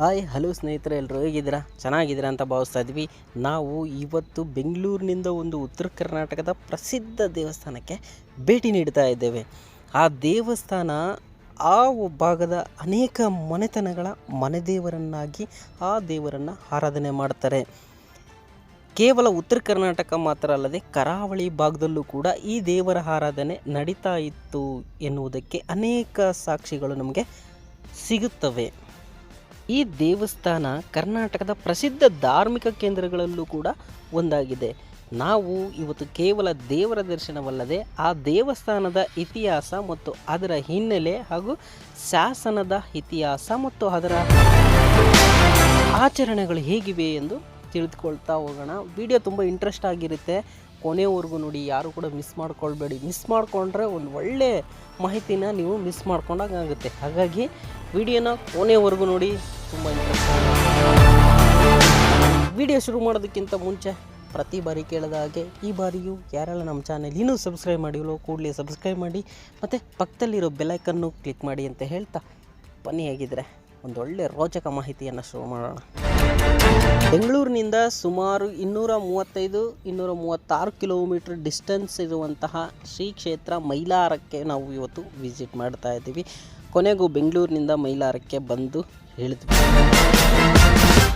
Hi, hello ಸ್ನೇಹಿತರೆ ಎಲ್ಲರೂ ಹೇಗಿದ್ದೀರಾ? ಚೆನ್ನಾಗಿದ್ದೀರಾ ಅಂತ ಭಾವಿಸ್ತಾ ಇದ್ವಿ ನಾವು ಇವತ್ತು ಬೆಂಗಳೂರಿನಿಂದ ಒಂದು ಉತ್ತರ ಕರ್ನಾಟಕದ ಪ್ರಸಿದ್ಧ ದೇವಸ್ಥಾನಕ್ಕೆ ಭೇಟಿ ನೀಡ್ತಾ ಇದ್ದೇವೆ. ಆ ದೇವಸ್ಥಾನ ಆ ಭಾಗದ ಅನೇಕ ಮನೆತನಗಳ ಮನೆದೇವರನ್ನಾಗಿ ಆ ದೇವರನ್ನು ಆರಾಧನೆ ಮಾಡ್ತಾರೆ. ಕೇವಲ ಉತ್ತರ ಕರ್ನಾಟಕ ಮಾತ್ರ ಅಲ್ಲದೆ ಕರಾವಳಿ ಭಾಗದಲ್ಲೂ ಕೂಡ ಈ ದೇವರ ಆರಾಧನೆ ನಡೀತಾ ಇತ್ತು ಎನ್ನುವುದಕ್ಕೆ ಅನೇಕ ಸಾಕ್ಷಿಗಳು ನಮಗೆ ಸಿಗುತ್ತವೆ. ಈ ದೇವಸ್ಥಾನ ಕರ್ನಾಟಕದ ಪ್ರಸಿದ್ಧ ಧಾರ್ಮಿಕ ಕೇಂದ್ರಗಳಲ್ಲೂ ಕೂಡ ಒಂದಾಗಿದೆ. ನಾವು ಇವತ್ತು ಕೇವಲ ದೇವರ ದರ್ಶನವಲ್ಲದೆ ಆ ದೇವಸ್ಥಾನದ ಇತಿಹಾಸ ಮತ್ತು ಅದರ ಹಿನ್ನೆಲೆ ಹಾಗೂ ಶಾಸನದ ಇತಿಹಾಸ ಮತ್ತು ಅದರ ಆಚರಣೆಗಳು ಹೇಗಿವೆ ಎಂದು ತಿಳಿದುಕೊಳ್ತಾ ಹೋಗೋಣ. ವಿಡಿಯೋ ತುಂಬ ಇಂಟ್ರೆಸ್ಟ್ ಆಗಿರುತ್ತೆ. ಕೊನೆವರೆಗೂ ನೋಡಿ, ಯಾರು ಕೂಡ ಮಿಸ್ ಮಾಡ್ಕೊಳ್ಬೇಡಿ. ಮಿಸ್ ಮಾಡಿಕೊಂಡ್ರೆ ಒಂದು ಒಳ್ಳೆ ಮಾಹಿತಿನ ನೀವು ಮಿಸ್ ಮಾಡ್ಕೊಂಡಾಗುತ್ತೆ ಹಾಗಾಗಿ ವಿಡಿಯೋನ ಕೊನೆವರೆಗೂ ನೋಡಿ, ತುಂಬ ಇಂಟ್ರೆಸ್ಟ್ ವಿಡಿಯೋ ಶುರು ಮಾಡೋದಕ್ಕಿಂತ ಮುಂಚೆ ಪ್ರತಿ ಬಾರಿ ಕೇಳಿದ ಹಾಗೆ, ಈ ಬಾರಿಯೂ ಯಾರೆಲ್ಲ ನಮ್ಮ ಚಾನೆಲ್ ಇನ್ನೂ ಸಬ್ಸ್ಕ್ರೈಬ್ ಮಾಡಿಲ್ಲೋ ಕೂಡಲೇ ಸಬ್ಸ್ಕ್ರೈಬ್ ಮಾಡಿ, ಮತ್ತು ಪಕ್ಕದಲ್ಲಿರೋ ಬೆಲೈಕನ್ನು ಕ್ಲಿಕ್ ಮಾಡಿ ಅಂತ ಹೇಳ್ತಾ, ಬನ್ನಿ ಹೇಗಿದ್ರೆ. ಒಂದೊಳ್ಳೆ ರೋಚಕ ಮಾಹಿತಿಯನ್ನು ಶುರು ಮಾಡೋಣ. ಬೆಂಗಳೂರಿನಿಂದ ಸುಮಾರು ಇನ್ನೂರ ಮೂವತ್ತೈದು ಇನ್ನೂರ ಮೂವತ್ತಾರು ಕಿಲೋಮೀಟರ್ ಡಿಸ್ಟೆನ್ಸ್ ಇರುವಂತಹ ಶ್ರೀ ಕ್ಷೇತ್ರ ಮೈಲಾರಕ್ಕೆ ನಾವು ಇವತ್ತು ವಿಸಿಟ್ ಮಾಡ್ತಾ ಇದ್ದೀವಿ. ಕೊನೆಗೂ ಬೆಂಗಳೂರಿನಿಂದ ಮೈಲಾರಕ್ಕೆ ಬಂದು ಹೇಳಿದ್ವಿ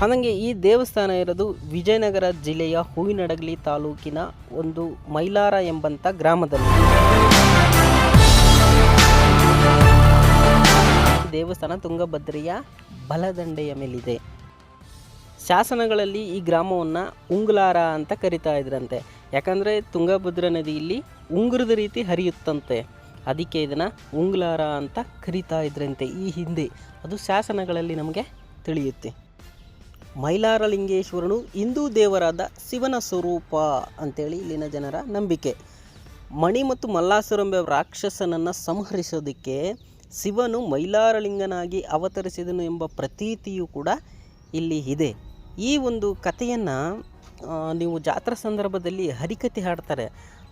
ಹಾಗೆ ಈ ದೇವಸ್ಥಾನ ಇರೋದು ವಿಜಯನಗರ ಜಿಲ್ಲೆಯ ಹೂವಿನಡಗಲಿ ತಾಲೂಕಿನ ಒಂದು ಮೈಲಾರ ಎಂಬಂಥ ಗ್ರಾಮದಲ್ಲಿ. ದೇವಸ್ಥಾನ ತುಂಗಭದ್ರೆಯ ಬಲದಂಡೆಯ ಮೇಲಿದೆ. ಶಾಸನಗಳಲ್ಲಿ ಈ ಗ್ರಾಮವನ್ನು ಉಂಗ್ಲಾರ ಅಂತ ಕರಿತಾ ಇದ್ರಂತೆ. ಯಾಕಂದರೆ ತುಂಗಭದ್ರಾ ನದಿಯಲ್ಲಿ ಉಂಗುರದ ರೀತಿ ಹರಿಯುತ್ತಂತೆ. ಅದಕ್ಕೆ ಇದನ್ನು ಉಂಗ್ಲಾರ ಅಂತ ಕರಿತಾ ಇದ್ರಂತೆ ಈ ಹಿಂದೆ. ಅದು ಶಾಸನಗಳಲ್ಲಿ ನಮಗೆ ತಿಳಿಯುತ್ತೆ. ಮೈಲಾರಲಿಂಗೇಶ್ವರನು ಹಿಂದೂ ದೇವರಾದ ಶಿವನ ಸ್ವರೂಪ ಅಂತೇಳಿ ಇಲ್ಲಿನ ಜನರ ನಂಬಿಕೆ. ಮಣಿ ಮತ್ತು ಮಲ್ಲಾಸುರಂಬೆ ರಾಕ್ಷಸನನ್ನು ಸಂಹರಿಸೋದಕ್ಕೆ ಶಿವನು ಮೈಲಾರಲಿಂಗನಾಗಿ ಅವತರಿಸಿದನು ಎಂಬ ಪ್ರತೀತಿಯು ಕೂಡ ಇಲ್ಲಿ ಇದೆ. ಈ ಒಂದು ಕಥೆಯನ್ನು ನೀವು ಜಾತ್ರಾ ಸಂದರ್ಭದಲ್ಲಿ ಹರಿಕತೆ ಹಾಡ್ತಾರೆ.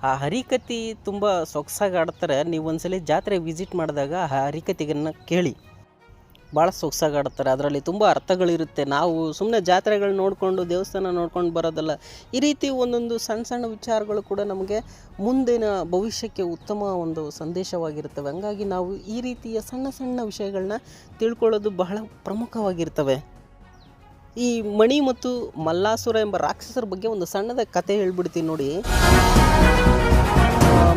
ಆ ಹರಿಕತೆ ತುಂಬ ಸೊಗಸಾಗಿ ಆಡ್ತಾರೆ ನೀವು ಒಂದ್ಸಲ ಜಾತ್ರೆ ವಿಸಿಟ್ ಮಾಡಿದಾಗ ಆ ಹರಿಕತೆಗನ್ನು ಕೇಳಿ. ಭಾಳ ಸೊಗಸಾಗಾಡ್ತಾರೆ. ಅದರಲ್ಲಿ ತುಂಬ ಅರ್ಥಗಳಿರುತ್ತೆ. ನಾವು ಸುಮ್ಮನೆ ಜಾತ್ರೆಗಳು ನೋಡಿಕೊಂಡು, ದೇವಸ್ಥಾನ ನೋಡ್ಕೊಂಡು ಬರೋದಲ್ಲ, ಈ ರೀತಿ ಒಂದೊಂದು ಸಣ್ಣ ಸಣ್ಣ ವಿಚಾರಗಳು ಕೂಡ ನಮಗೆ ಮುಂದಿನ ಭವಿಷ್ಯಕ್ಕೆ ಉತ್ತಮ ಒಂದು ಸಂದೇಶವಾಗಿರ್ತವೆ. ಹಂಗಾಗಿ ನಾವು ಈ ರೀತಿಯ ಸಣ್ಣ ಸಣ್ಣ ವಿಷಯಗಳನ್ನ ತಿಳ್ಕೊಳ್ಳೋದು ಬಹಳ ಪ್ರಮುಖವಾಗಿರ್ತವೆ. ಈ ಮಣಿ ಮತ್ತು ಮಲ್ಲಾಸುರ ಎಂಬ ರಾಕ್ಷಸರ ಬಗ್ಗೆ ಒಂದು ಸಣ್ಣದ ಕತೆ ಹೇಳ್ಬಿಡ್ತೀನಿ ನೋಡಿ.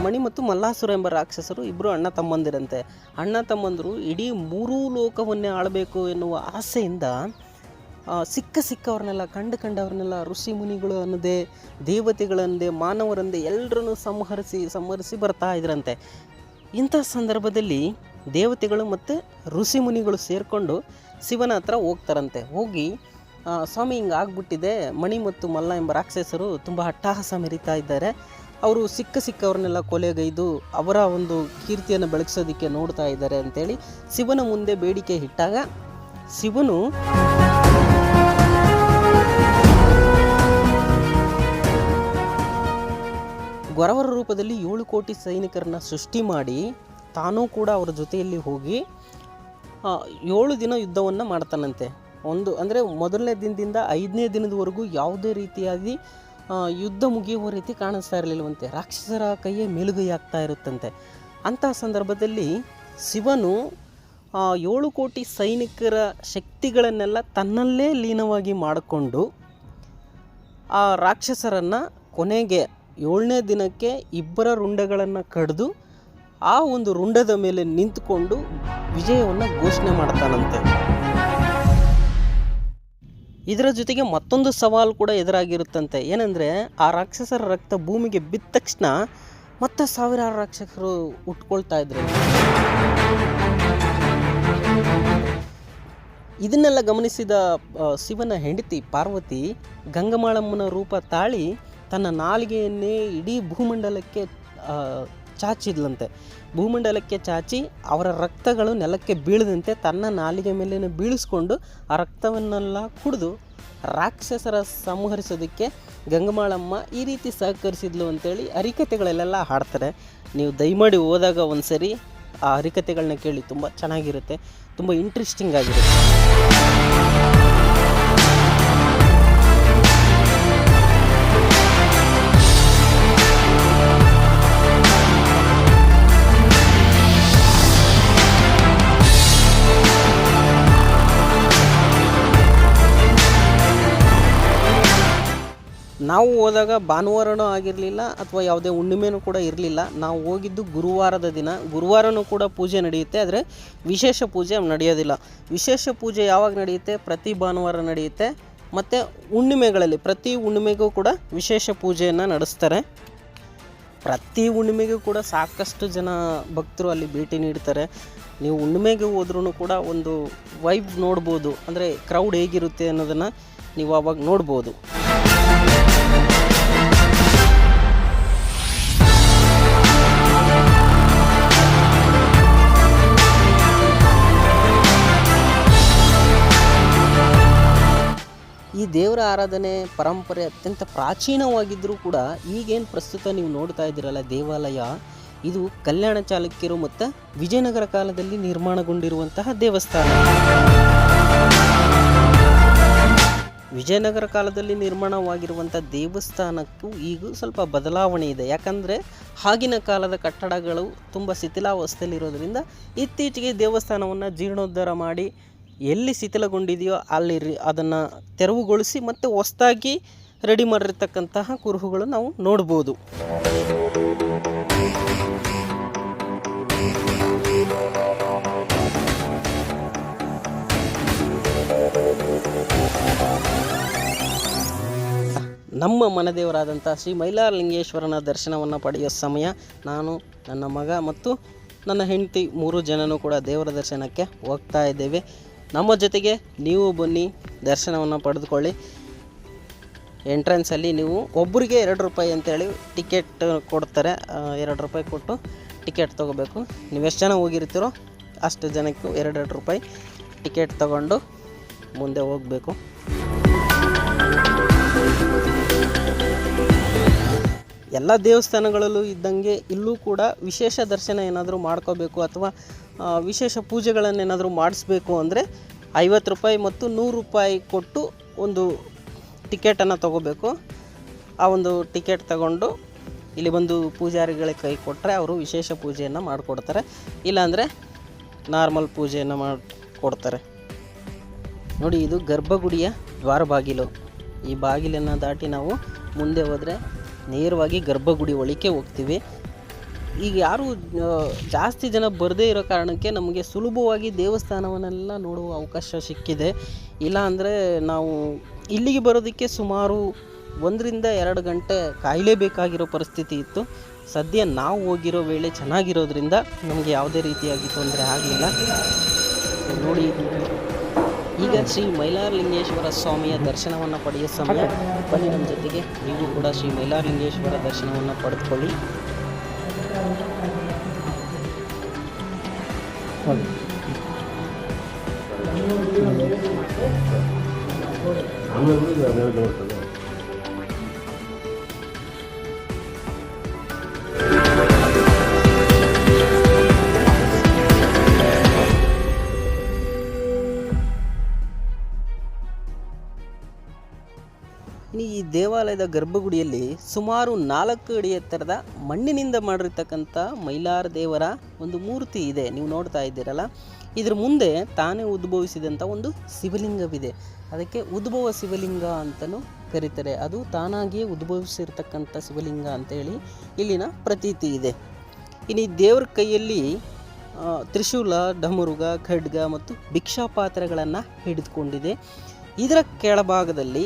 ಮಣಿ ಮತ್ತು ಮಲ್ಲಾಸುರ ಎಂಬ ರಾಕ್ಷಸರು ಇಬ್ಬರು ಅಣ್ಣ ತಮ್ಮಂದಿರಂತೆ. ಅಣ್ಣ ತಮ್ಮಂದರು ಇಡೀ ಮೂರೂ ಲೋಕವನ್ನೇ ಆಳಬೇಕು ಎನ್ನುವ ಆಸೆಯಿಂದ ಸಿಕ್ಕ ಸಿಕ್ಕವ್ರನ್ನೆಲ್ಲ, ಕಂಡು ಕಂಡವ್ರನ್ನೆಲ್ಲ, ಋಷಿ ಮುನಿಗಳು ಅನ್ನದೇ ದೇವತೆಗಳಂದೇ ಮಾನವರಂದೇ ಎಲ್ಲರನ್ನು ಸಂಹರಿಸಿ ಸಂಹರಿಸಿ ಬರ್ತಾ ಇದ್ರಂತೆ. ಇಂಥ ಸಂದರ್ಭದಲ್ಲಿ ದೇವತೆಗಳು ಮತ್ತು ಋಷಿ ಮುನಿಗಳು ಸೇರಿಕೊಂಡು ಶಿವನ ಹತ್ರ ಹೋಗ್ತಾರಂತೆ. ಹೋಗಿ ಸ್ವಾಮಿ ಹಿಂಗೆ ಆಗ್ಬಿಟ್ಟಿದೆ ಮಣಿ ಮತ್ತು ಮಲ್ಲ ಎಂಬ ರಾಕ್ಷಸರು ತುಂಬ ಅಟ್ಟಹಾಸ ಮೆರಿತಾ ಇದ್ದಾರೆ. ಅವರು ಸಿಕ್ಕ ಸಿಕ್ಕವ್ರನ್ನೆಲ್ಲ ಕೊಲೆಗೈದು ಅವರ ಒಂದು ಕೀರ್ತಿಯನ್ನು ಬೆಳಗಿಸೋದಕ್ಕೆ ನೋಡ್ತಾ ಇದ್ದಾರೆ ಅಂತೇಳಿ ಶಿವನ ಮುಂದೆ ಬೇಡಿಕೆ ಇಟ್ಟಾಗ ಶಿವನು ಗೊರವರ ರೂಪದಲ್ಲಿ ಏಳು ಕೋಟಿ ಸೈನಿಕರನ್ನ ಸೃಷ್ಟಿ ಮಾಡಿ ತಾನೂ ಕೂಡ ಅವರ ಜೊತೆಯಲ್ಲಿ ಹೋಗಿ ಏಳು ದಿನ ಯುದ್ಧವನ್ನು ಮಾಡ್ತಾನಂತೆ. ಒಂದು ಅಂದರೆ ಮೊದಲನೇ ದಿನದಿಂದ ಐದನೇ ದಿನದವರೆಗೂ ಯಾವುದೇ ರೀತಿಯಾಗಿ ಯುದ್ಧ ಮುಗಿಯುವ ರೀತಿ ಕಾಣಿಸ್ತಾ ಇರಲಿಲ್ಲವಂತೆ. ರಾಕ್ಷಸರ ಕೈಯೇ ಮೇಲುಗೈ ಆಗ್ತಾ ಇರುತ್ತಂತೆ. ಅಂತಹ ಸಂದರ್ಭದಲ್ಲಿ ಶಿವನು ಆ, ಏಳು ಕೋಟಿ ಸೈನಿಕರ ಶಕ್ತಿಗಳನ್ನೆಲ್ಲ ತನ್ನಲ್ಲೇ ಲೀನವಾಗಿ ಮಾಡಿಕೊಂಡು ಆ ರಾಕ್ಷಸರನ್ನು ಕೊನೆಗೆ ಏಳನೇ ದಿನಕ್ಕೆ ಇಬ್ಬರ ರುಂಡಗಳನ್ನು ಕಡಿದು ಆ ಒಂದು ರುಂಡದ ಮೇಲೆ ನಿಂತುಕೊಂಡು ವಿಜಯವನ್ನು ಘೋಷಣೆ ಮಾಡ್ತಾನಂತೆ. ಇದರ ಜೊತೆಗೆ ಮತ್ತೊಂದು ಸವಾಲು ಕೂಡ ಎದುರಾಗಿರುತ್ತಂತೆ. ಏನಂದರೆ, ಆ ರಾಕ್ಷಸರ ರಕ್ತ ಭೂಮಿಗೆ ಬಿದ್ದ ತಕ್ಷಣ ಮತ್ತೆ ಸಾವಿರಾರು ರಾಕ್ಷಸರು ಉಟ್ಕೊಳ್ತಾ ಇದ್ರು. ಇದನ್ನೆಲ್ಲ ಗಮನಿಸಿದ ಶಿವನ ಹೆಂಡತಿ ಪಾರ್ವತಿ ಗಂಗಮಾಳಮ್ಮನ ರೂಪ ತಾಳಿ ತನ್ನ ನಾಲಿಗೆಯನ್ನೇ ಇಡೀ ಭೂಮಂಡಲಕ್ಕೆ ಚಾಚಿದ್ಲಂತೆ. ಭೂಮಂಡಲಕ್ಕೆ ಚಾಚಿ ಅವರ ರಕ್ತಗಳು ನೆಲಕ್ಕೆ ಬೀಳದಂತೆ ತನ್ನ ನಾಲಿಗೆ ಮೇಲೆ ಬೀಳಿಸ್ಕೊಂಡು ಆ ರಕ್ತವನ್ನೆಲ್ಲ ಕುಡಿದು ರಾಕ್ಷಸರ ಸಂಹರಿಸೋದಕ್ಕೆ ಗಂಗಮಾಳಮ್ಮ ಈ ರೀತಿ ಸಹಕರಿಸಿದ್ಲು ಅಂತೇಳಿ ಹರಿಕತೆಗಳಲ್ಲೆಲ್ಲ ಹಾಡ್ತಾರೆ. ನೀವು ದಯಮಾಡಿ ಹೋದಾಗ ಒಂದು ಸರಿ ಆ ಹರಿಕತೆಗಳನ್ನ ಕೇಳಿ, ತುಂಬ ಚೆನ್ನಾಗಿರುತ್ತೆ, ತುಂಬ ಇಂಟ್ರೆಸ್ಟಿಂಗ್ ಆಗಿರುತ್ತೆ. ನಾವು ಹೋದಾಗ ಭಾನುವಾರನೂ ಆಗಿರಲಿಲ್ಲ ಅಥವಾ ಯಾವುದೇ ಹುಣ್ಣಿಮೆನೂ ಕೂಡ ಇರಲಿಲ್ಲ. ನಾವು ಹೋಗಿದ್ದು ಗುರುವಾರದ ದಿನ. ಗುರುವಾರನೂ ಕೂಡ ಪೂಜೆ ನಡೆಯುತ್ತೆ, ಆದರೆ ವಿಶೇಷ ಪೂಜೆ ನಡೆಯೋದಿಲ್ಲ. ವಿಶೇಷ ಪೂಜೆ ಯಾವಾಗ ನಡೆಯುತ್ತೆ? ಪ್ರತಿ ಭಾನುವಾರ ನಡೆಯುತ್ತೆ. ಮತ್ತು ಹುಣ್ಣಿಮೆಗಳಲ್ಲಿ, ಪ್ರತಿ ಹುಣ್ಣಿಮೆಗೂ ಕೂಡ ವಿಶೇಷ ಪೂಜೆಯನ್ನು ನಡೆಸ್ತಾರೆ. ಪ್ರತಿ ಹುಣ್ಣಿಮೆಗೂ ಕೂಡ ಸಾಕಷ್ಟು ಜನ ಭಕ್ತರು ಅಲ್ಲಿ ಭೇಟಿ ನೀಡ್ತಾರೆ. ನೀವು ಹುಣ್ಣಿಮೆಗೆ ಹೋದ್ರೂ ಕೂಡ ಒಂದು ವೈಬ್ ನೋಡ್ಬೋದು. ಅಂದರೆ ಕ್ರೌಡ್ ಹೇಗಿರುತ್ತೆ ಅನ್ನೋದನ್ನು ನೀವು ಆವಾಗ ನೋಡ್ಬೋದು. ದೇವರ ಆರಾಧನೆ ಪರಂಪರೆ ಅತ್ಯಂತ ಪ್ರಾಚೀನವಾಗಿದ್ದರೂ ಕೂಡ ಈಗೇನು ಪ್ರಸ್ತುತ ನೀವು ನೋಡ್ತಾ ಇದ್ದೀರಲ್ಲ ದೇವಾಲಯ, ಇದು ಕಲ್ಯಾಣ ಚಾಲುಕ್ಯರು ಮತ್ತು ವಿಜಯನಗರ ಕಾಲದಲ್ಲಿ ನಿರ್ಮಾಣಗೊಂಡಿರುವಂತಹ ದೇವಸ್ಥಾನ. ವಿಜಯನಗರ ಕಾಲದಲ್ಲಿ ನಿರ್ಮಾಣವಾಗಿರುವಂಥ ದೇವಸ್ಥಾನಕ್ಕೂ ಈಗ ಸ್ವಲ್ಪ ಬದಲಾವಣೆ ಇದೆ. ಯಾಕಂದರೆ ಆಗಿನ ಕಾಲದ ಕಟ್ಟಡಗಳು ತುಂಬ ಶಿಥಿಲಾವಸ್ಥೆಯಲ್ಲಿರೋದ್ರಿಂದ ಇತ್ತೀಚೆಗೆ ದೇವಸ್ಥಾನವನ್ನು ಜೀರ್ಣೋದ್ಧಾರ ಮಾಡಿ ಎಲ್ಲಿ ಶಿಥಿಲಗೊಂಡಿದೆಯೋ ಅಲ್ಲಿ ಅದನ್ನು ತೆರವುಗೊಳಿಸಿ ಮತ್ತು ಹೊಸ್ದಾಗಿ ರೆಡಿ ಮಾಡಿರ್ತಕ್ಕಂತಹ ಕುರುಹುಗಳು ನಾವು ನೋಡ್ಬೋದು. ನಮ್ಮ ಮನದೇವರಾದಂಥ ಶ್ರೀ ಮೈಲಾರಲಿಂಗೇಶ್ವರನ ದರ್ಶನವನ್ನು ಪಡೆಯೋ ಸಮಯ. ನಾನು, ನನ್ನ ಮಗ ಮತ್ತು ನನ್ನ ಹೆಂಡತಿ ಮೂರು ಜನನೂ ಕೂಡ ದೇವರ ದರ್ಶನಕ್ಕೆ ಹೋಗ್ತಾ ಇದ್ದೇವೆ. ನಮ್ಮ ಜೊತೆಗೆ ನೀವು ಬನ್ನಿ, ದರ್ಶನವನ್ನು ಪಡೆದುಕೊಳ್ಳಿ. ಎಂಟ್ರೆನ್ಸಲ್ಲಿ ನೀವು ಒಬ್ಬರಿಗೆ ಎರಡು ರೂಪಾಯಿ ಅಂತೇಳಿ ಟಿಕೆಟ್ ಕೊಡ್ತಾರೆ. ಎರಡು ರೂಪಾಯಿ ಕೊಟ್ಟು ಟಿಕೆಟ್ ತೊಗೋಬೇಕು. ನೀವು ಎಷ್ಟು ಜನ ಹೋಗಿರ್ತೀರೋ ಅಷ್ಟು ಜನಕ್ಕೂ ಎರಡೆರಡು ರೂಪಾಯಿ ಟಿಕೆಟ್ ತಗೊಂಡು ಮುಂದೆ ಹೋಗಬೇಕು. ಎಲ್ಲ ದೇವಸ್ಥಾನಗಳಲ್ಲೂ ಇದ್ದಂಗೆ ಇಲ್ಲೂ ಕೂಡ ವಿಶೇಷ ದರ್ಶನ ಏನಾದರೂ ಮಾಡ್ಕೋಬೇಕು ಅಥವಾ ವಿಶೇಷ ಪೂಜೆಗಳನ್ನೇನಾದರೂ ಮಾಡಿಸ್ಬೇಕು ಅಂದರೆ ಐವತ್ತು ರೂಪಾಯಿ ಮತ್ತು ನೂರು ರೂಪಾಯಿ ಕೊಟ್ಟು ಒಂದು ಟಿಕೆಟನ್ನು ತಗೋಬೇಕು. ಆ ಒಂದು ಟಿಕೆಟ್ ತಗೊಂಡು ಇಲ್ಲಿ ಬಂದು ಪೂಜಾರಿಗಳಿಗೆ ಕೈ ಕೊಟ್ಟರೆ ಅವರು ವಿಶೇಷ ಪೂಜೆಯನ್ನು ಮಾಡಿಕೊಡ್ತಾರೆ. ಇಲ್ಲಾಂದರೆ ನಾರ್ಮಲ್ ಪೂಜೆಯನ್ನು ಮಾಡಿಕೊಡ್ತಾರೆ. ನೋಡಿ, ಇದು ಗರ್ಭಗುಡಿಯ ದ್ವಾರ ಬಾಗಿಲು ಈ ಬಾಗಿಲನ್ನು ದಾಟಿ ನಾವು ಮುಂದೆ ಹೋದರೆ ನೇರವಾಗಿ ಗರ್ಭಗುಡಿ ಒಳಿಕೆ ಹೋಗ್ತೀವಿ. ಈಗ ಯಾರು ಜಾಸ್ತಿ ಜನ ಬರದೇ ಇರೋ ಕಾರಣಕ್ಕೆ ನಮಗೆ ಸುಲಭವಾಗಿ ದೇವಸ್ಥಾನವನ್ನೆಲ್ಲ ನೋಡುವ ಅವಕಾಶ ಸಿಕ್ಕಿದೆ. ಇಲ್ಲ ಅಂದರೆ ನಾವು ಇಲ್ಲಿಗೆ ಬರೋದಕ್ಕೆ ಸುಮಾರು ಒಂದರಿಂದ ಎರಡು ಗಂಟೆ ಕಾಯಲೇಬೇಕಾಗಿರೋ ಪರಿಸ್ಥಿತಿ ಇತ್ತು. ಸದ್ಯ ನಾವು ಹೋಗಿರೋ ವೇಳೆ ಚೆನ್ನಾಗಿರೋದ್ರಿಂದ ನಮಗೆ ಯಾವುದೇ ರೀತಿಯಾಗಿ ತೊಂದರೆ ಆಗಲಿಲ್ಲ. ನೋಡಿ, ಈಗ ಶ್ರೀ ಮೈಲಾರಲಿಂಗೇಶ್ವರ ಸ್ವಾಮಿಯ ದರ್ಶನವನ್ನು ಪಡೆಯೋ ಸಮಯ. ಬನ್ನಿ ನಮ್ಮ ಜೊತೆಗೆ. ನೀವು ಕೂಡ ಶ್ರೀ ಮೈಲಾರಲಿಂಗೇಶ್ವರ ದರ್ಶನವನ್ನು ಪಡೆದುಕೊಳ್ಳಿ. 아무래도 내가 내가 ಈ ದೇವಾಲಯದ ಗರ್ಭಗುಡಿಯಲ್ಲಿ ಸುಮಾರು ನಾಲ್ಕು ಅಡಿ ಎತ್ತರದ ಮಣ್ಣಿನಿಂದ ಮಾಡಿರ್ತಕ್ಕಂಥ ಮೈಲಾರ ದೇವರ ಒಂದು ಮೂರ್ತಿ ಇದೆ. ನೀವು ನೋಡ್ತಾ ಇದ್ದೀರಲ್ಲ? ಇದ್ರ ಮುಂದೆ ತಾನೇ ಉದ್ಭವಿಸಿದಂಥ ಒಂದು ಶಿವಲಿಂಗವಿದೆ. ಅದಕ್ಕೆ ಉದ್ಭವ ಶಿವಲಿಂಗ ಅಂತಲೂ ಕರೀತಾರೆ. ಅದು ತಾನಾಗಿಯೇ ಉದ್ಭವಿಸಿರ್ತಕ್ಕಂಥ ಶಿವಲಿಂಗ ಅಂತೇಳಿ ಇಲ್ಲಿನ ಪ್ರತೀತಿ ಇದೆ. ಇನ್ನು ಈ ದೇವ್ರ ಕೈಯಲ್ಲಿ ತ್ರಿಶೂಲ, ಡಮರುಗ, ಖಡ್ಗ ಮತ್ತು ಭಿಕ್ಷಾ ಪಾತ್ರೆಗಳನ್ನು ಹಿಡಿದುಕೊಂಡಿದೆ. ಇದರ ಕೆಳಭಾಗದಲ್ಲಿ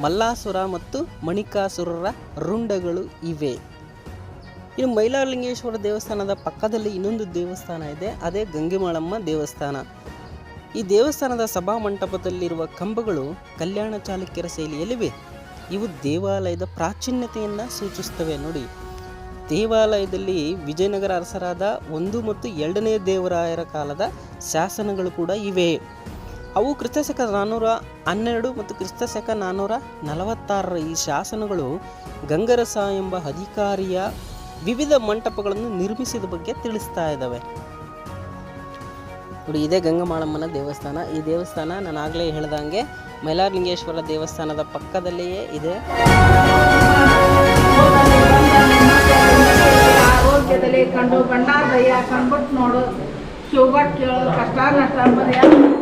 ಮಲ್ಲಾಸುರ ಮತ್ತು ಮಣಿಕಾಸುರರ ರುಂಡಗಳು ಇವೆ. ಇನ್ನು ಮೈಲಾರಲಿಂಗೇಶ್ವರ ದೇವಸ್ಥಾನದ ಪಕ್ಕದಲ್ಲಿ ಇನ್ನೊಂದು ದೇವಸ್ಥಾನ ಇದೆ, ಅದೇ ಗಂಗೆಮಾಳಮ್ಮ ದೇವಸ್ಥಾನ. ಈ ದೇವಸ್ಥಾನದ ಸಭಾ ಮಂಟಪದಲ್ಲಿರುವ ಕಂಬಗಳು ಕಲ್ಯಾಣ ಚಾಲುಕ್ಯರ ಶೈಲಿಯಲ್ಲಿವೆ. ಇವು ದೇವಾಲಯದ ಪ್ರಾಚೀನತೆಯನ್ನು ಸೂಚಿಸ್ತವೆ ನೋಡಿ. ದೇವಾಲಯದಲ್ಲಿ ವಿಜಯನಗರ ಅರಸರಾದ ಒಂದು ಮತ್ತು ಎರಡನೇ ದೇವರಾಯರ ಕಾಲದ ಶಾಸನಗಳು ಕೂಡ ಇವೆ. ಅವು ಕ್ರಿಸ್ತಶಕ ನಾನ್ನೂರ ಹನ್ನೆರಡು ಮತ್ತು ಕ್ರಿಸ್ತಶಕ ನಾನ್ನೂರ ನಲವತ್ತಾರರ ಈ ಶಾಸನಗಳು ಗಂಗರಸ ಎಂಬ ಅಧಿಕಾರಿಯ ವಿವಿಧ ಮಂಟಪಗಳನ್ನು ನಿರ್ಮಿಸಿದ ಬಗ್ಗೆ ತಿಳಿಸ್ತಾ ಇದ್ದಾವೆ ನೋಡಿ ಇದೇ ಗಂಗಮಾಳಮ್ಮನ ದೇವಸ್ಥಾನ ಈ ದೇವಸ್ಥಾನ ನಾನು ಆಗಲೇ ಹೇಳ್ದಂಗೆ ಮೈಲಾರಲಿಂಗೇಶ್ವರ ದೇವಸ್ಥಾನದ ಪಕ್ಕದಲ್ಲಿಯೇ ಇದೆ ಕಂಡು ಬಣ್ಣ ದಯ್ಯ ಕಂಡ್ಬಿಟ್ಟು ನೋಡು ಶಿವಭಟ್ ಕೇಳೋದು ಕಷ್ಟ ನಷ್ಟ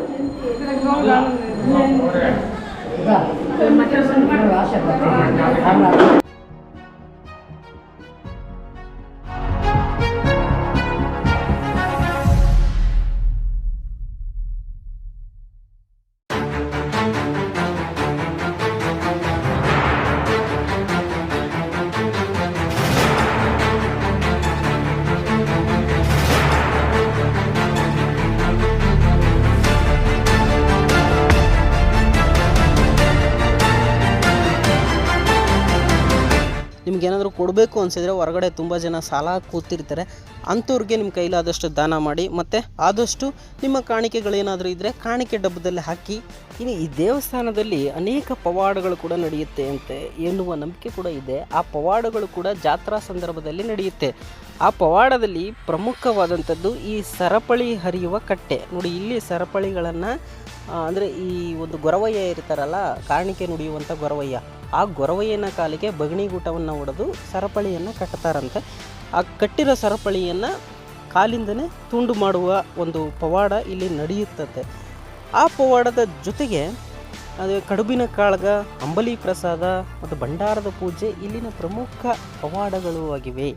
ಅಂಬದು ಕೊಡಬೇಕು ಅನಿಸಿದರೆ ಹೊರಗಡೆ ತುಂಬ ಜನ ಸಾಲ ಕೂತಿರ್ತಾರೆ. ಅಂಥವ್ರಿಗೆ ನಿಮ್ಮ ಕೈಲಾದಷ್ಟು ದಾನ ಮಾಡಿ, ಮತ್ತು ಆದಷ್ಟು ನಿಮ್ಮ ಕಾಣಿಕೆಗಳೇನಾದರೂ ಇದ್ದರೆ ಕಾಣಿಕೆ ಡಬ್ಬದಲ್ಲಿ ಹಾಕಿ, ಇನ್ನು ಈ ದೇವಸ್ಥಾನದಲ್ಲಿ ಅನೇಕ ಪವಾಡಗಳು ಕೂಡ ನಡೆಯುತ್ತೆ ಅಂತೆ ಎನ್ನುವ ನಂಬಿಕೆ ಕೂಡ ಇದೆ. ಆ ಪವಾಡಗಳು ಕೂಡ ಜಾತ್ರಾ ಸಂದರ್ಭದಲ್ಲಿ ನಡೆಯುತ್ತೆ. ಆ ಪವಾಡದಲ್ಲಿ ಪ್ರಮುಖವಾದಂಥದ್ದು ಈ ಸರಪಳಿ ಹರಿಯುವ ಕಟ್ಟೆ. ನೋಡಿ, ಇಲ್ಲಿ ಸರಪಳಿಗಳನ್ನು ಅಂದರೆ ಈ ಒಂದು ಗೊರವಯ್ಯ ಇರ್ತಾರಲ್ಲ, ಕಾಣಿಕೆ ನುಡಿಯುವಂಥ ಗೊರವಯ್ಯ. ಆ ಗೊರವಯ್ಯನ ಕಾಲಿಗೆ ಬಗಣಿ ಬಗಣಿಗೂಟವನ್ನು ಹೊಡೆದು ಸರಪಳಿಯನ್ನು ಕಟ್ತಾರಂತೆ ಆ ಕಟ್ಟಿರೋ ಸರಪಳಿಯನ್ನು ಕಾಲಿಂದನೇ ತುಂಡು ಮಾಡುವ ಒಂದು ಪವಾಡ ಇಲ್ಲಿ ನಡೆಯುತ್ತದೆ ಆ ಪವಾಡದ ಜೊತೆಗೆ ಅದು ಕಡುಬಿನ ಕಾಳಗ, ಅಂಬಲಿ ಪ್ರಸಾದ ಮತ್ತು ಭಂಡಾರದ ಪೂಜೆ ಇಲ್ಲಿನ ಪ್ರಮುಖ ಪವಾಡಗಳು ಆಗಿವೆ.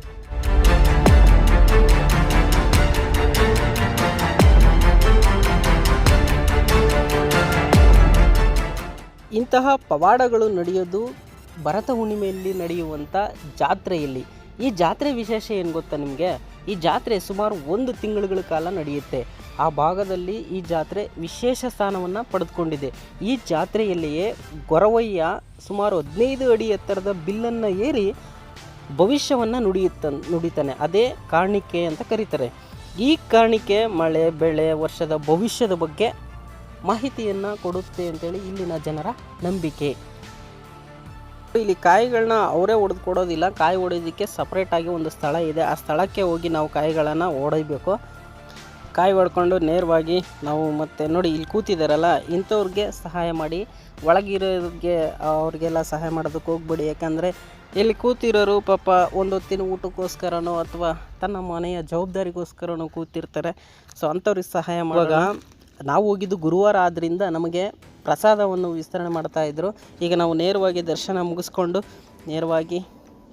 ಇಂತಹ ಪವಾಡಗಳು ನಡೆಯೋದು ಭರತ ಹುಣ್ಣಿಮೆಯಲ್ಲಿ ನಡೆಯುವಂಥ ಜಾತ್ರೆಯಲ್ಲಿ. ಈ ಜಾತ್ರೆ ವಿಶೇಷ ಏನು ಗೊತ್ತಾ ನಿಮಗೆ? ಈ ಜಾತ್ರೆ ಸುಮಾರು ಒಂದು ತಿಂಗಳುಗಳ ಕಾಲ ನಡೆಯುತ್ತೆ. ಆ ಭಾಗದಲ್ಲಿ ಈ ಜಾತ್ರೆ ವಿಶೇಷ ಸ್ಥಾನವನ್ನು ಪಡೆದುಕೊಂಡಿದೆ. ಈ ಜಾತ್ರೆಯಲ್ಲಿಯೇ ಗೊರವಯ್ಯ ಸುಮಾರು ಹದಿನೈದು ಅಡಿ ಎತ್ತರದ ಬಿಲ್ಲನ್ನು ಏರಿ ಭವಿಷ್ಯವನ್ನು ನುಡಿಯುತ್ತ, ನುಡಿತಾನೆ. ಅದೇ ಕಾಣಿಕೆ ಅಂತ ಕರೀತಾರೆ. ಈ ಕಾಣಿಕೆ ಮಳೆ, ಬೆಳೆ, ವರ್ಷದ ಭವಿಷ್ಯದ ಬಗ್ಗೆ ಮಾಹಿತಿಯನ್ನು ಕೊಡುತ್ತೆ ಅಂತೇಳಿ ಇಲ್ಲಿನ ಜನರ ನಂಬಿಕೆ. ಇಲ್ಲಿ ಕಾಯಿಗಳನ್ನ ಅವರೇ ಹೊಡೆದು ಕೊಡೋದಿಲ್ಲ ಕಾಯಿ ಹೊಡೆಯೋದಕ್ಕೆ ಸಪ್ರೇಟಾಗಿ ಒಂದು ಸ್ಥಳ ಇದೆ. ಆ ಸ್ಥಳಕ್ಕೆ ಹೋಗಿ ನಾವು ಕಾಯಿಗಳನ್ನು ಹೊಡೆಯಬೇಕು ಕಾಯಿ ಹೊಡ್ಕೊಂಡು ನೇರವಾಗಿ ನಾವು ಮತ್ತೆ ನೋಡಿ ಇಲ್ಲಿ ಕೂತಿದ್ದಾರಲ್ಲ ಇಂಥವ್ರಿಗೆ ಸಹಾಯ ಮಾಡಿ, ಒಳಗಿರೋರಿಗೆ ಅವ್ರಿಗೆಲ್ಲ ಸಹಾಯ ಮಾಡೋದಕ್ಕೆ ಹೋಗ್ಬೇಡಿ. ಯಾಕಂದರೆ ಇಲ್ಲಿ ಕೂತಿರೋರು ಪಾಪ ಒಂದು ಹೊತ್ತಿನ ಊಟಕ್ಕೋಸ್ಕರನೋ ಅಥವಾ ತನ್ನ ಮನೆಯ ಜವಾಬ್ದಾರಿಗೋಸ್ಕರನೋ ಕೂತಿರ್ತಾರೆ. ಸೊ ಅಂಥವ್ರಿಗೆ ಸಹಾಯ ಮಾಡುವಾಗ ನಾವು ಹೋಗಿದ್ದು ಗುರುವಾರ ಆದ್ದರಿಂದ ನಮಗೆ ಪ್ರಸಾದವನ್ನು ವಿಸ್ತರಣೆ ಮಾಡ್ತಾ ಇದ್ದರು ಈಗ ನಾವು ನೇರವಾಗಿ ದರ್ಶನ ಮುಗಿಸ್ಕೊಂಡು ನೇರವಾಗಿ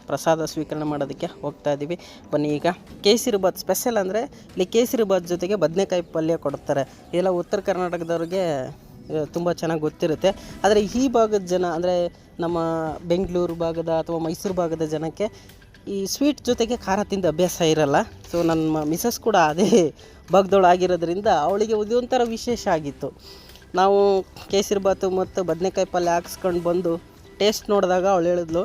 ಪ್ರಸಾದ ಸ್ವೀಕರಣೆ ಮಾಡೋದಕ್ಕೆ ಹೋಗ್ತಾ ಇದ್ದೀವಿ ಬನ್ನಿ ಈಗ ಕೇಸರಿ ಬಾತ್ ಸ್ಪೆಷಲ್ ಅಂದರೆ ಇಲ್ಲಿ ಕೇಸರಿ ಬಾತ್ ಜೊತೆಗೆ ಬದನೆಕಾಯಿ ಪಲ್ಯ ಕೊಡ್ತಾರೆ. ಇದೆಲ್ಲ ಉತ್ತರ ಕರ್ನಾಟಕದವ್ರಿಗೆ ತುಂಬ ಚೆನ್ನಾಗಿ ಗೊತ್ತಿರುತ್ತೆ. ಆದರೆ ಈ ಭಾಗದ ಜನ ಅಂದರೆ ನಮ್ಮ ಬೆಂಗಳೂರು ಭಾಗದ ಅಥವಾ ಮೈಸೂರು ಭಾಗದ ಜನಕ್ಕೆ ಈ ಸ್ವೀಟ್ ಜೊತೆಗೆ ಖಾರ ತಿಂದು ಅಭ್ಯಾಸ ಇರಲ್ಲ. ಸೊ ನನ್ನ ಮಿಸಸ್ ಕೂಡ ಅದೇ ಬಗ್ದೊಳಾಗಿರೋದ್ರಿಂದ ಅವಳಿಗೆ ಒಂಥರ ವಿಶೇಷ ಆಗಿತ್ತು. ನಾವು ಕೇಸರಿ ಬಾತು ಮತ್ತು ಬದನೆಕಾಯಿ ಪಲ್ಯ ಹಾಕ್ಸ್ಕೊಂಡು ಬಂದು ಟೇಸ್ಟ್ ನೋಡಿದಾಗ ಅವಳು ಹೇಳಿದ್ಲು,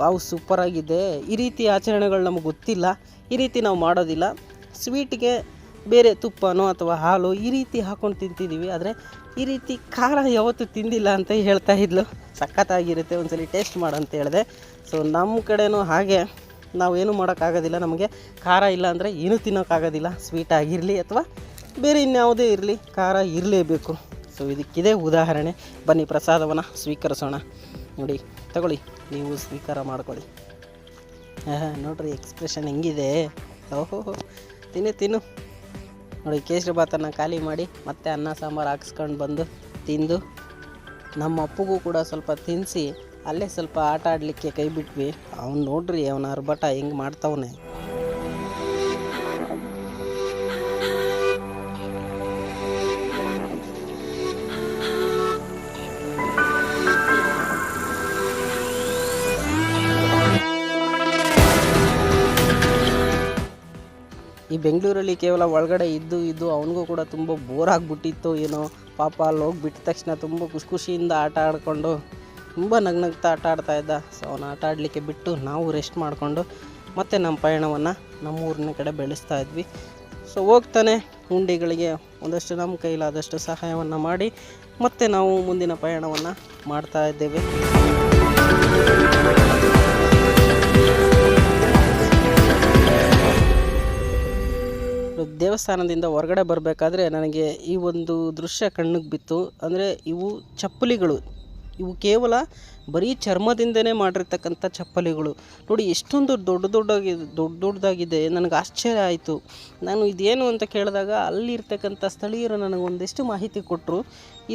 ವಾವ್ ಸೂಪರಾಗಿದೆ ಈ ರೀತಿ ಆಚರಣೆಗಳು ನಮಗೆ ಗೊತ್ತಿಲ್ಲ. ಈ ರೀತಿ ನಾವು ಮಾಡೋದಿಲ್ಲ. ಸ್ವೀಟ್ಗೆ ಬೇರೆ ತುಪ್ಪನೋ ಅಥವಾ ಹಾಲು ಈ ರೀತಿ ಹಾಕೊಂಡು ತಿಂತಿದ್ದೀವಿ ಆದರೆ ಈ ರೀತಿ ಖಾರ ಯಾವತ್ತೂ ತಿಂದಿಲ್ಲ ಅಂತ ಹೇಳ್ತಾ ಇದ್ಲು. ಸಖತ್ತಾಗಿರುತ್ತೆ. ಒಂದ್ಸಲಿ ಟೇಸ್ಟ್ ಮಾಡು ಅಂತ ಹೇಳಿದೆ. ಸೊ ನಮ್ಮ ಕಡೆನೂ ಹಾಗೆ. ನಾವೇನು ಮಾಡೋಕ್ಕಾಗೋದಿಲ್ಲ ನಮಗೆ. ಖಾರ ಇಲ್ಲ ಅಂದರೆ ಏನೂ ತಿನ್ನೋಕ್ಕಾಗೋದಿಲ್ಲ. ಸ್ವೀಟ್ ಆಗಿರಲಿ ಅಥವಾ ಬೇರೆ ಇನ್ಯಾವುದೇ ಇರಲಿ, ಖಾರ ಇರಲೇಬೇಕು. ಸೊ ಇದಕ್ಕಿದೆ ಉದಾಹರಣೆ. ಬನ್ನಿ, ಪ್ರಸಾದವನ್ನು ಸ್ವೀಕರಿಸೋಣ. ನೋಡಿ, ತಗೊಳ್ಳಿ, ನೀವು ಸ್ವೀಕಾರ ಮಾಡ್ಕೊಳ್ಳಿ. ಹಾಂ, ನೋಡ್ರಿ ಎಕ್ಸ್ಪ್ರೆಷನ್ ಹೆಂಗಿದೆ. ಓಹೋ ತಿನ್ನು ತಿನ್ನು. ನೋಡಿ, ಕೇಸರಿ ಭಾತನ್ನು ಖಾಲಿ ಮಾಡಿ ಮತ್ತೆ ಅನ್ನ, ಸಾಂಬಾರು ಹಾಕ್ಸ್ಕೊಂಡು ಬಂದು ತಿಂದು ನಮ್ಮ ಅಪ್ಪಗೂ ಕೂಡ ಸ್ವಲ್ಪ ತಿನ್ನಿಸಿ ಅಲ್ಲೇ ಸ್ವಲ್ಪ ಆಟ ಆಡಲಿಕ್ಕೆ ಕೈ ಬಿಟ್ವಿ. ಅವ್ನು ನೋಡ್ರಿ, ಅವನ ಅರ್ಬಟ ಹೆಂಗೆ ಮಾಡ್ತಾವನೆ. ಈ ಬೆಂಗಳೂರಲ್ಲಿ ಕೇವಲ ಒಳಗಡೆ ಇದ್ದು ಇದ್ದು ಅವನಿಗೂ ಕೂಡ ತುಂಬ ಬೋರ್ ಆಗಿಬಿಟ್ಟಿತ್ತು, ಏನೋ. ಪಾಪ ಅಲ್ಲಿ ಹೋಗಿಬಿಟ್ಟ ತಕ್ಷಣ ತುಂಬ ಖುಷಿ ಖುಷಿಯಿಂದ ಆಟ ಆಡಿಕೊಂಡು. ತುಂಬ ನಗ್ನಗ್ತಾ ಆಟ ಆಡ್ತಾ ಇದ್ದ. ಸೊ ಅವನ ಆಟ ಆಡಲಿಕ್ಕೆ ಬಿಟ್ಟು ನಾವು ರೆಸ್ಟ್ ಮಾಡಿಕೊಂಡು ಮತ್ತೆ ನಮ್ಮ ಪಯಣವನ್ನು ನಮ್ಮ ಊರಿನ ಕಡೆ ಬೆಳೆಸ್ತಾ ಇದ್ವಿ. ಸೊ ಹೋಗ್ತಾನೆ ಹುಂಡಿಗಳಿಗೆ ಒಂದಷ್ಟು ನಮ್ಮ ಕೈಲಾದಷ್ಟು ಸಹಾಯವನ್ನು ಮಾಡಿ ಮತ್ತೆ ನಾವು ಮುಂದಿನ ಪಯಣವನ್ನು ಮಾಡ್ತಾ ಇದ್ದೇವೆ. ದೇವಸ್ಥಾನದಿಂದ ಹೊರಗಡೆ ಬರಬೇಕಾದ್ರೆ ನನಗೆ ಈ ಒಂದು ದೃಶ್ಯ ಕಣ್ಣಿಗೆ ಬಿತ್ತು. ಅಂದರೆ ಇವು ಚಪ್ಪಲಿಗಳು. ಕೇವಲ ಬರೀ ಚರ್ಮದಿಂದನೇ ಮಾಡಿರ್ತಕ್ಕಂಥ ಚಪ್ಪಲಿಗಳು. ನೋಡಿ, ಎಷ್ಟೊಂದು ದೊಡ್ಡ ದೊಡ್ಡ ದೊಡ್ಡ ದೊಡ್ಡದಾಗಿದೆ. ನನಗೆ ಆಶ್ಚರ್ಯ ಆಯಿತು. ನಾನು ಇದೇನು ಅಂತ ಕೇಳಿದಾಗ ಅಲ್ಲಿರ್ತಕ್ಕಂಥ ಸ್ಥಳೀಯರು ನನಗೆ ಒಂದಿಷ್ಟು ಮಾಹಿತಿ ಕೊಟ್ಟರು.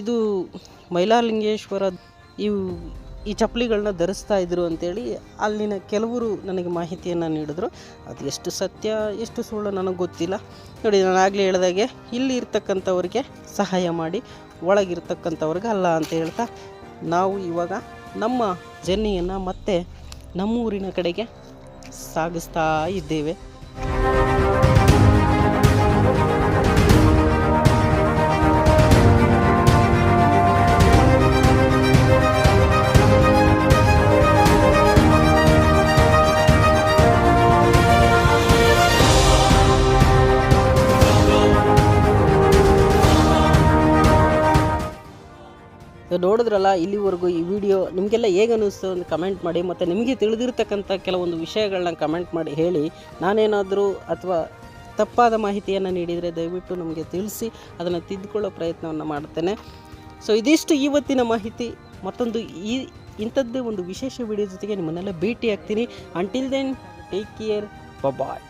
ಇದು ಮೈಲಾಲಿಂಗೇಶ್ವರ ಇವು ಈ ಚಪ್ಪಲಿಗಳನ್ನ ಧರಿಸ್ತಾ ಇದ್ರು ಅಂತೇಳಿ ಅಲ್ಲಿನ ಕೆಲವರು ನನಗೆ ಮಾಹಿತಿಯನ್ನು ನೀಡಿದ್ರು. ಅದು ಎಷ್ಟು ಸತ್ಯ, ಎಷ್ಟು ಸುಳ್ಳು ನನಗೆ ಗೊತ್ತಿಲ್ಲ. ನೋಡಿ, ನಾನು ಆಗಲೇ ಹೇಳಿದಾಗೆ ಇಲ್ಲಿ ಇರ್ತಕ್ಕಂಥವ್ರಿಗೆ ಸಹಾಯ ಮಾಡಿ, ಒಳಗಿರ್ತಕ್ಕಂಥವ್ರಿಗೆ ಅಲ್ಲ ಅಂತ ಹೇಳ್ತಾ ನಾವು ಇವಾಗ ನಮ್ಮ ಜರ್ನಿಯನ್ನು ಮತ್ತೆ ನಮ್ಮೂರಿನ ಕಡೆಗೆ ಸಾಗಿಸ್ತಾ ಇದ್ದೇವೆ. ಸೊ ನೋಡಿದ್ರಲ್ಲ, ಇಲ್ಲಿವರೆಗೂ ಈ ವಿಡಿಯೋ ನಿಮಗೆಲ್ಲ ಹೇಗೆ ಅನ್ನಿಸ್ತು ಅಂತ ಕಮೆಂಟ್ ಮಾಡಿ, ಮತ್ತು ನಿಮಗೆ ತಿಳಿದಿರ್ತಕ್ಕಂಥ ಕೆಲವೊಂದು ವಿಷಯಗಳನ್ನ ಕಮೆಂಟ್ ಮಾಡಿ ಹೇಳಿ, ನಾನೇನಾದರೂ ಅಥವಾ ತಪ್ಪಾದ ಮಾಹಿತಿಯನ್ನು ನೀಡಿದರೆ ದಯವಿಟ್ಟು ನಮಗೆ ತಿಳಿಸಿ, ಅದನ್ನು ತಿದ್ದುಕೊಳ್ಳೋ ಪ್ರಯತ್ನವನ್ನು ಮಾಡ್ತೇನೆ. ಸೊ ಇದಿಷ್ಟು ಇವತ್ತಿನ ಮಾಹಿತಿ. ಮತ್ತೊಂದು ಈ, ಇಂಥದ್ದೇ ಒಂದು ವಿಶೇಷ ವಿಡಿಯೋ ಜೊತೆಗೆ ನಿಮ್ಮನ್ನೆಲ್ಲ ಭೇಟಿ ಆಗ್ತೀನಿ. Until then take care bye